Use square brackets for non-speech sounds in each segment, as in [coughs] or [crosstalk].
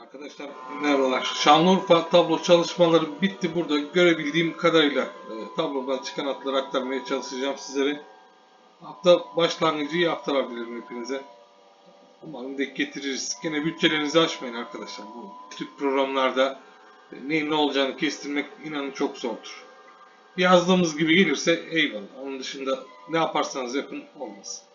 Arkadaşlar merhabalar. Şanlıurfa tablo çalışmaları bitti. Burada görebildiğim kadarıyla e, tablodan çıkan atları aktarmaya çalışacağım sizlere. Hafta başlangıcı iyi haftalar dilerim hepinize. Umarım denk getiririz. Gene bütçelerinizi aşmayın arkadaşlar. Bu tip programlarda e, neyin ne olacağını kestirmek inanın çok zordur. Yazdığımız gibi gelirse eyvallah. Onun dışında ne yaparsanız yapın olmaz.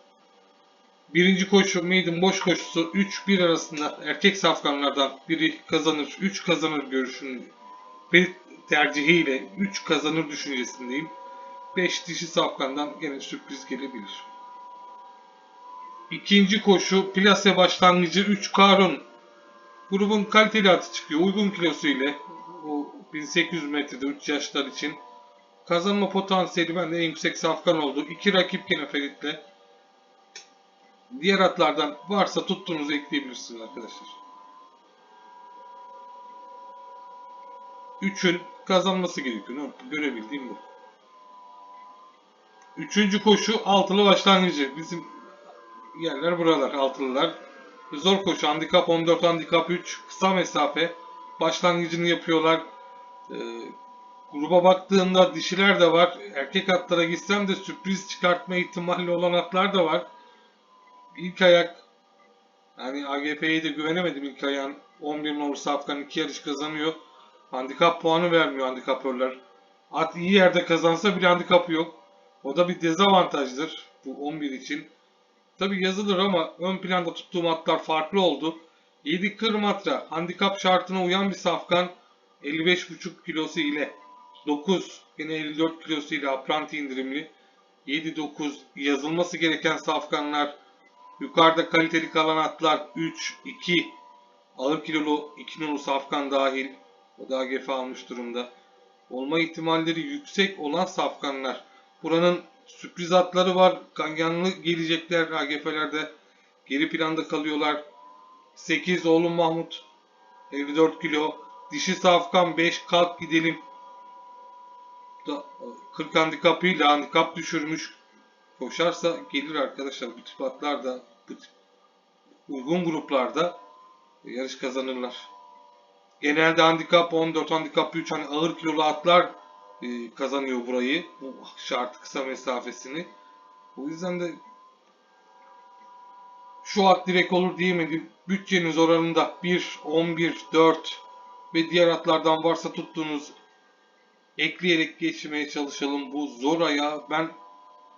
Birinci koşu maiden boş koşusu 3-1 arasında erkek safkanlardan biri kazanır, 3 kazanır görüşünü ve tercihiyle 3 kazanır düşüncesindeyim. 5 dişi safkandan gene sürpriz gelebilir. İkinci koşu plase başlangıcı 3 Karun. Grubun kaliteli atı çıkıyor. Uygun kilosu ile bu 1800 metrede 3 yaşlar için kazanma potansiyeli bende en yüksek safkan oldu. İki rakip gene Ferit'le. Diğer atlardan varsa tuttuğunuzu ekleyebilirsiniz arkadaşlar. Üçün kazanması gerekiyor. Görebildiğim bu. Üçüncü koşu altılı başlangıcı. Bizim yerler buralar altılılar. Zor koşu handikap 14 handikap 3 kısa mesafe başlangıcını yapıyorlar. Ee, gruba baktığımda dişiler de var. Erkek atlara gitsem de sürpriz çıkartma ihtimali olan atlar da var. İlk ayak yani AGP'ye de güvenemedim ilk ayağın 11 numaralı Safkan 2 yarış kazanıyor. Handikap puanı vermiyor handikapörler. At iyi yerde kazansa bile handikapı yok. O da bir dezavantajdır bu 11 için. Tabi yazılır ama ön planda tuttuğum atlar farklı oldu. 7 kırmatra handikap şartına uyan bir safkan 55,5 kilosu ile 9 yine 54 kilosu ile apranti indirimli 7-9 yazılması gereken safkanlar yukarıda kaliteli kalan atlar 3 2 ağır kilolu 2 nolu safkan dahil. O da AGF almış durumda. Olma ihtimalleri yüksek olan safkanlar. Buranın sürpriz atları var. Ganyanlı gelecekler AGF'lerde geri planda kalıyorlar. 8 oğlum Mahmut 54 kilo. Dişi safkan 5 kalk gidelim. Da 40 handikapıyla handikap düşürmüş. Koşarsa gelir arkadaşlar. Bu tip atlar da uygun gruplarda yarış kazanırlar. Genelde handikap 14 handikap 3 hani ağır kilolu atlar e, kazanıyor burayı. Bu şart kısa mesafesini. O yüzden de şu at direkt olur diyemedim. Bütçeniz oranında 1, 11, 4 ve diğer atlardan varsa tuttuğunuz ekleyerek geçmeye çalışalım. Bu zor ayağı ben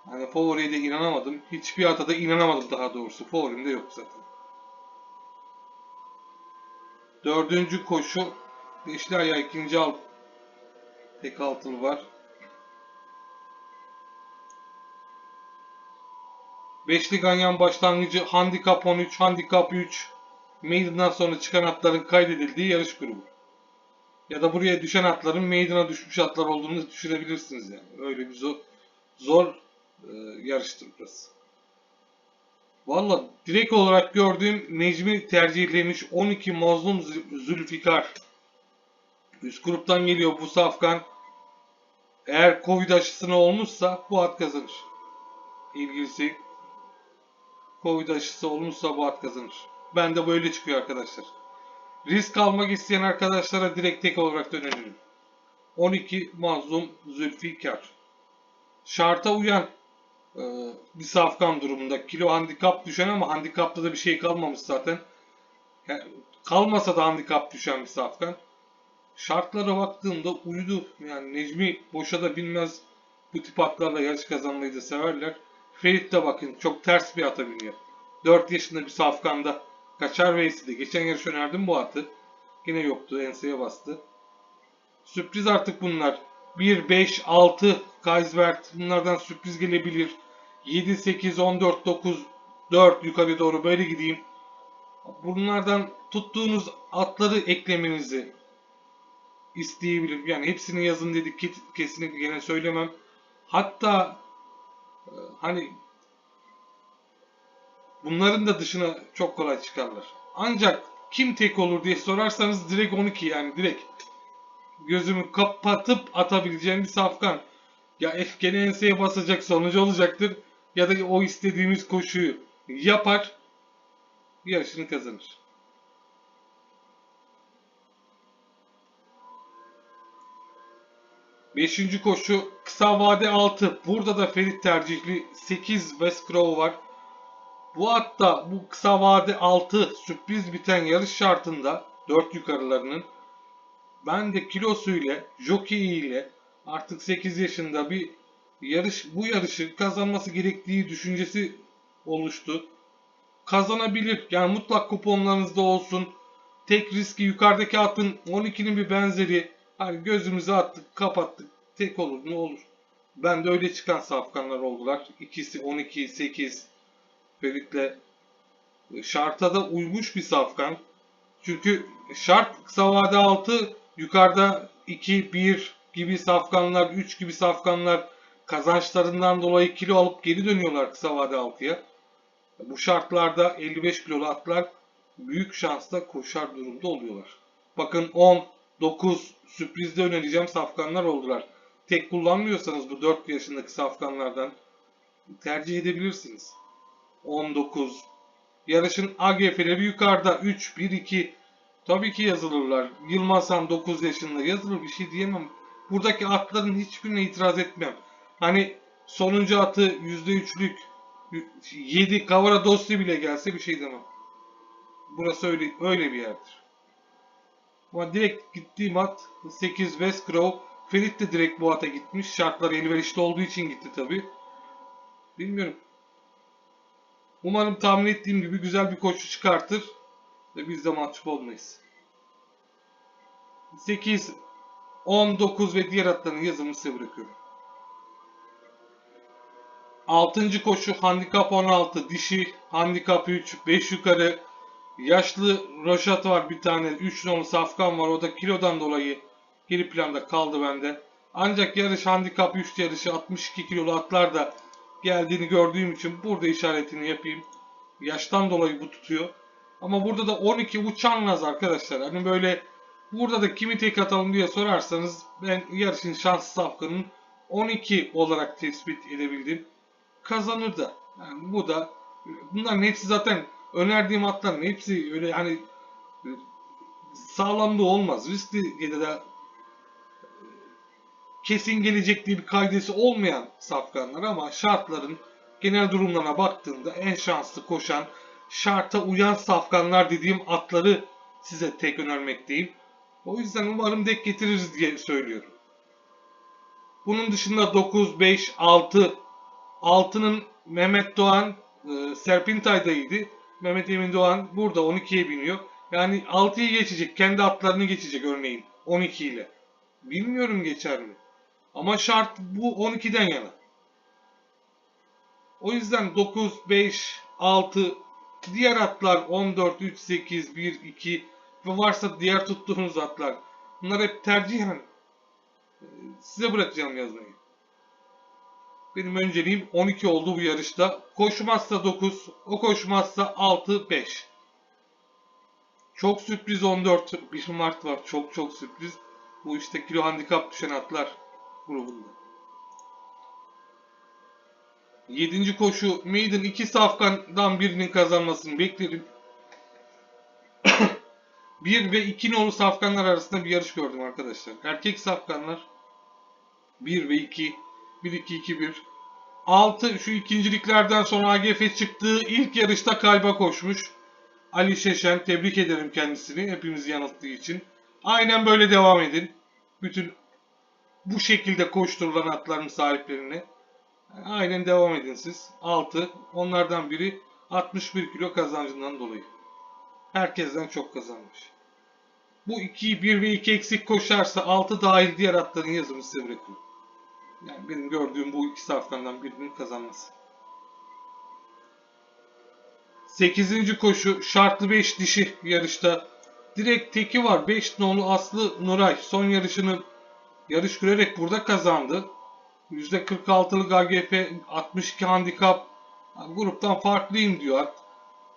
hani favoriye de inanamadım. Hiçbir ata da inanamadım daha doğrusu. Favorim de yok zaten. Dördüncü koşu beşli ayağı ikinci alt tek altılı var. Beşli ganyan başlangıcı handikap 13, handikap 3. Maiden'dan sonra çıkan atların kaydedildiği yarış grubu. Ya da buraya düşen atların maiden'a düşmüş atlar olduğunu düşünebilirsiniz yani. Öyle bir zor, zor e, yarıştır burası. Valla direkt olarak gördüğüm Necmi tercihlemiş 12 Mazlum Zül- Zülfikar. Üst gruptan geliyor bu safkan. Eğer Covid aşısına olmuşsa bu at kazanır. İlgisi Covid aşısı olmuşsa bu at kazanır. Ben de böyle çıkıyor arkadaşlar. Risk almak isteyen arkadaşlara direkt tek olarak da öneririm. 12 Mazlum Zülfikar. Şarta uyan bir safkan durumunda. Kilo handikap düşen ama handikapta da bir şey kalmamış zaten. Yani kalmasa da handikap düşen bir safkan. Şartlara baktığımda uydu. Yani Necmi boşa da bilmez. Bu tip atlarla yarış kazanmayı da severler. Ferit de bakın çok ters bir ata biniyor. 4 yaşında bir safkanda. Kaçar Veysi de. Geçen yarış önerdim bu atı. Yine yoktu. Enseye bastı. Sürpriz artık bunlar. 1, 5, 6 Kaisbert bunlardan sürpriz gelebilir. 7, 8, 14, 9, 4 yukarı doğru böyle gideyim. Bunlardan tuttuğunuz atları eklemenizi isteyebilirim. Yani hepsini yazın dedik kesinlikle gene söylemem. Hatta e, hani bunların da dışına çok kolay çıkarlar. Ancak kim tek olur diye sorarsanız direkt 12 yani direkt gözümü kapatıp atabileceğim bir safkan. Ya F gene enseye basacak sonucu olacaktır ya da o istediğimiz koşuyu yapar yarışını kazanır. Beşinci koşu kısa vade 6. Burada da Ferit tercihli 8 West var. Bu hatta bu kısa vade 6 sürpriz biten yarış şartında 4 yukarılarının ben de kilosu ile jockey ile artık 8 yaşında bir yarış bu yarışı kazanması gerektiği düşüncesi oluştu. Kazanabilir. Yani mutlak kuponlarınızda olsun. Tek riski yukarıdaki atın 12'nin bir benzeri. Hani gözümüzü attık, kapattık. Tek olur ne olur. Ben de öyle çıkan safkanlar oldular. İkisi 12, 8. Ferit'le şarta da uymuş bir safkan. Çünkü şart kısa vade 6 yukarıda 2, 1 gibi safkanlar, 3 gibi safkanlar kazançlarından dolayı kilo alıp geri dönüyorlar kısa vade 6'ya. Bu şartlarda 55 kilolu atlar büyük şansla koşar durumda oluyorlar. Bakın 10, 9 sürprizde önereceğim safkanlar oldular. Tek kullanmıyorsanız bu 4 yaşındaki safkanlardan tercih edebilirsiniz. 19. Yarışın AGF'leri yukarıda 3, 1, 2. Tabii ki yazılırlar. Yılmaz Han 9 yaşında yazılır bir şey diyemem. Buradaki atların hiçbirine itiraz etmem. Hani sonuncu atı %3'lük 7 Kavara Dosti bile gelse bir şey demem. Burası öyle öyle bir yerdir. Ama direkt gittiğim at 8 West Crow. Ferit de direkt bu ata gitmiş. Şartlar elverişli olduğu için gitti tabi. Bilmiyorum. Umarım tahmin ettiğim gibi güzel bir koşu çıkartır. Ve biz de mahcup olmayız. 8, 19 ve diğer atların yazımını size bırakıyorum. 6. koşu handikap 16 dişi handikap 3 5 yukarı yaşlı Roşat var bir tane 3 nolu Safkan var o da kilodan dolayı geri planda kaldı bende. Ancak yarış handikap 3 yarışı 62 kilolu atlar da geldiğini gördüğüm için burada işaretini yapayım. Yaştan dolayı bu tutuyor. Ama burada da 12 uçan naz arkadaşlar. Hani böyle burada da kimi tek atalım diye sorarsanız ben yarışın şanslı safkanın 12 olarak tespit edebildim. Kazanır da. Yani bu da bunların hepsi zaten önerdiğim atların hepsi öyle hani sağlamlığı olmaz. Riskli ya da kesin gelecek diye bir kaidesi olmayan safkanlar ama şartların genel durumlarına baktığımda en şanslı koşan, şarta uyan safkanlar dediğim atları size tek önermekteyim. O yüzden umarım dek getiririz diye söylüyorum. Bunun dışında 9, 5, 6, 6'nın Mehmet Doğan e, Serpintay'daydı. Mehmet Emin Doğan burada 12'ye biniyor. Yani 6'yı geçecek. Kendi atlarını geçecek örneğin 12 ile. Bilmiyorum geçer mi? Ama şart bu 12'den yana. O yüzden 9, 5, 6 diğer atlar 14, 3, 8, 1, 2 ve varsa diğer tuttuğunuz atlar. Bunlar hep tercihen size bırakacağım yazmayı. Benim önceliğim 12 oldu bu yarışta. Koşmazsa 9, o koşmazsa 6, 5. Çok sürpriz 14 1 Mart var. Çok çok sürpriz. Bu işte kilo handikap düşen atlar grubunda. 7. koşu Maiden 2 safkandan birinin kazanmasını beklerim. 1 [coughs] ve 2 nolu safkanlar arasında bir yarış gördüm arkadaşlar. Erkek safkanlar 1 ve 2 1 2 2 1 6 şu ikinciliklerden sonra AGF çıktığı ilk yarışta kalba koşmuş. Ali Şeşen tebrik ederim kendisini hepimizi yanılttığı için. Aynen böyle devam edin. Bütün bu şekilde koşturulan atların sahiplerine. Aynen devam edin siz. 6. Onlardan biri 61 kilo kazancından dolayı. Herkesten çok kazanmış. Bu 2'yi 1 ve 2 eksik koşarsa 6 dahil diğer atların yazımı size bırakıyorum. Benim gördüğüm bu iki safkandan birinin kazanması. 8. koşu şartlı 5 dişi yarışta. Direkt teki var. 5 nolu Aslı Nuray son yarışını yarış görerek burada kazandı. %46'lık AGF 62 handikap gruptan farklıyım diyor.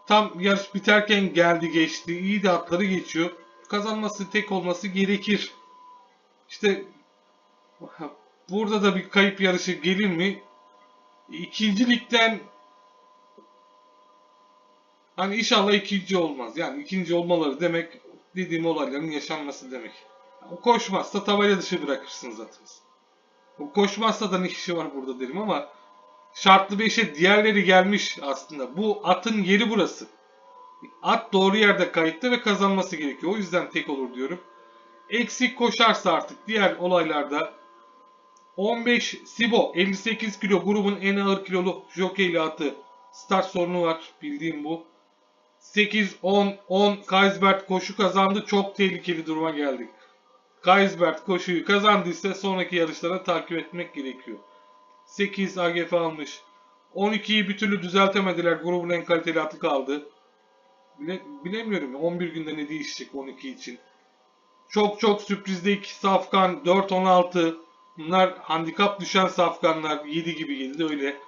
Tam yarış biterken geldi geçti. İyi de atları geçiyor. Kazanması tek olması gerekir. İşte burada da bir kayıp yarışı gelir mi? İkinci ligden hani inşallah ikinci olmaz. Yani ikinci olmaları demek dediğim olayların yaşanması demek. Koşmazsa tabela dışı bırakırsınız atınız. Koşmazsa da ne işi var burada derim ama şartlı 5'e diğerleri gelmiş aslında. Bu atın yeri burası. At doğru yerde kayıtlı ve kazanması gerekiyor. O yüzden tek olur diyorum. Eksik koşarsa artık diğer olaylarda 15 Sibo 58 kilo grubun en ağır kilolu jokeyli atı. Start sorunu var bildiğim bu. 8 10 10 Kaisbert koşu kazandı. Çok tehlikeli duruma geldik. Kaisbert koşuyu kazandıysa sonraki yarışlara takip etmek gerekiyor. 8 AGF almış. 12'yi bir türlü düzeltemediler. Grubun en kaliteli atı kaldı. Bile, bilemiyorum. 11 günde ne değişecek 12 için. Çok çok sürprizlik Safkan 4-16. Bunlar handikap düşen safkanlar 7 gibi geldi öyle.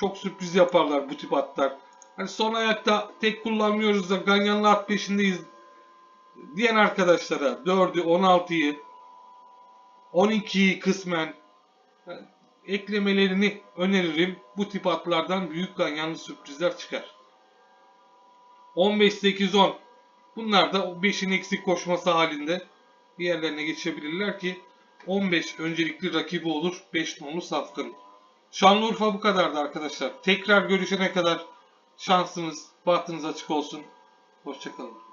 Çok sürpriz yaparlar bu tip atlar. Hani son ayakta tek kullanmıyoruz da Ganyan'la at peşindeyiz diyen arkadaşlara 4'ü 16'yı 12'yi kısmen e, eklemelerini öneririm. Bu tip atlardan büyük ganyanlı sürprizler çıkar. 15-8-10 Bunlar da o 5'in eksik koşması halinde diğerlerine geçebilirler ki 15 öncelikli rakibi olur 5 nolu Safkan'ın. Şanlıurfa bu kadardı arkadaşlar. Tekrar görüşene kadar şansınız, bahtınız açık olsun. Hoşçakalın.